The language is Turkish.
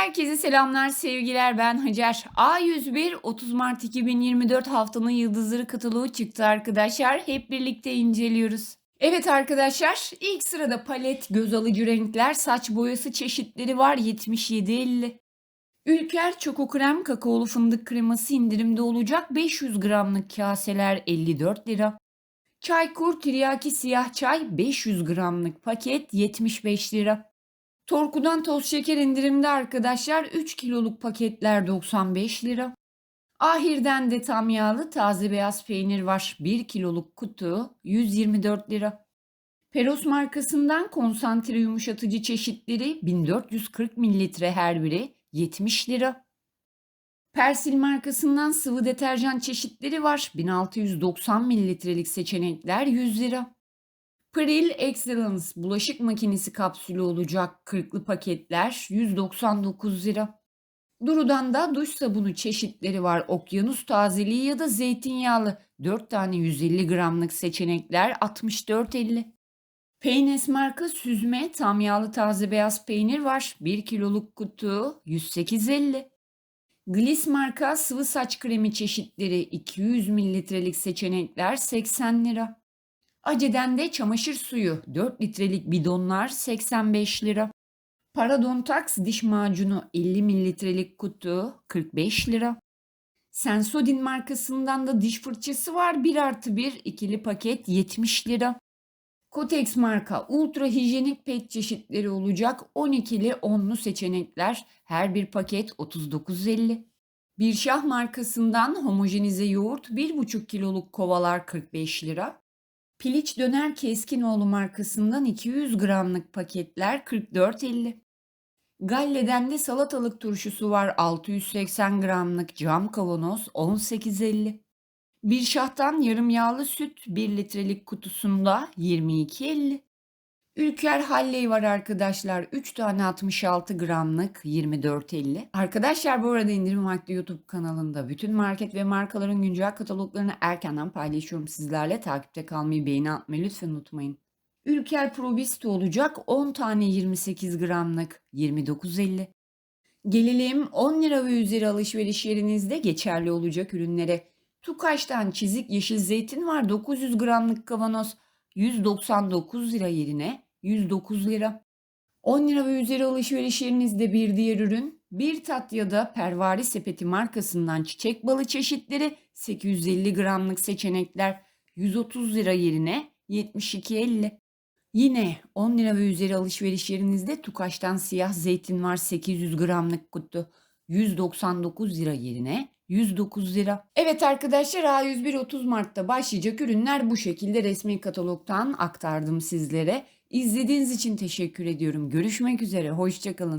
Herkese selamlar, sevgiler. Ben Hacer. A101 30 Mart 2024 haftanın yıldızları kataloğu çıktı arkadaşlar. Hep birlikte inceliyoruz. Evet arkadaşlar, ilk sırada palet, göz alıcı renkler, saç boyası çeşitleri var 77.50. Ülker Çoko Krem Kakaolu Fındık Kreması indirimde olacak 500 gramlık kaseler 54 lira. Çaykur Tiryaki Siyah Çay 500 gramlık paket 75 lira. Torku'dan toz şeker indirimde arkadaşlar 3 kiloluk paketler 95 lira. Ahir'den de tam yağlı taze beyaz peynir var 1 kiloluk kutu 124 lira. Peros markasından konsantre yumuşatıcı çeşitleri 1440 mililitre her biri 70 lira. Persil markasından sıvı deterjan çeşitleri var 1690 mililitrelik seçenekler 100 lira. Pril Excellence bulaşık makinesi kapsülü olacak 40'lı paketler 199 lira. Duru'dan da duş sabunu çeşitleri var. Okyanus tazeliği ya da zeytinyağlı 4 tane 150 gramlık seçenekler 64.50. Peynes marka süzme tam yağlı taze beyaz peynir var. 1 kiloluk kutu 108.50. Gliss marka sıvı saç kremi çeşitleri 200 mililitrelik seçenekler 80 lira. Aceden de çamaşır suyu 4 litrelik bidonlar 85 lira. Paradontax diş macunu 50 mililitrelik kutu 45 lira. Sensodyne markasından da diş fırçası var 1 artı 1 ikili paket 70 lira. Kotex marka ultra hijyenik pet çeşitleri olacak 12'li 10'lu seçenekler her bir paket 39.50. Bir şah markasından homojenize yoğurt 1,5 kiloluk kovalar 45 lira. Piliç Döner Keskinoğlu markasından 200 gramlık paketler 44.50. Galle'den de salatalık turşusu var 680 gramlık cam kavanoz 18.50. Bir şahtan yarım yağlı süt 1 litrelik kutusunda 22.50. Ülker Halley var arkadaşlar. 3 tane 66 gramlık 24.50. Arkadaşlar bu arada indirim vakti YouTube kanalında bütün market ve markaların güncel kataloglarını erkenden paylaşıyorum sizlerle. Takipte kalmayı, beğeni atmayı lütfen unutmayın. Ülker Probist olacak 10 tane 28 gramlık 29.50. Gelelim 10 lira ve üzeri alışveriş yerinizde geçerli olacak ürünlere. Tukaş'tan çizik yeşil zeytin var 900 gramlık kavanoz 199 lira yerine 109 lira. 10 lira ve üzeri alışveriş yerinizde bir diğer ürün bir tat ya da pervari sepeti markasından çiçek balı çeşitleri 850 gramlık seçenekler 130 lira yerine 72.50. Yine 10 lira ve üzeri alışveriş yerinizde Tukaş'tan siyah zeytin var 800 gramlık kutu 199 lira yerine 109 lira. Evet arkadaşlar A101 30 Mart'ta başlayacak ürünler bu şekilde resmi katalogdan aktardım sizlere. İzlediğiniz için teşekkür ediyorum. Görüşmek üzere. Hoşçakalın.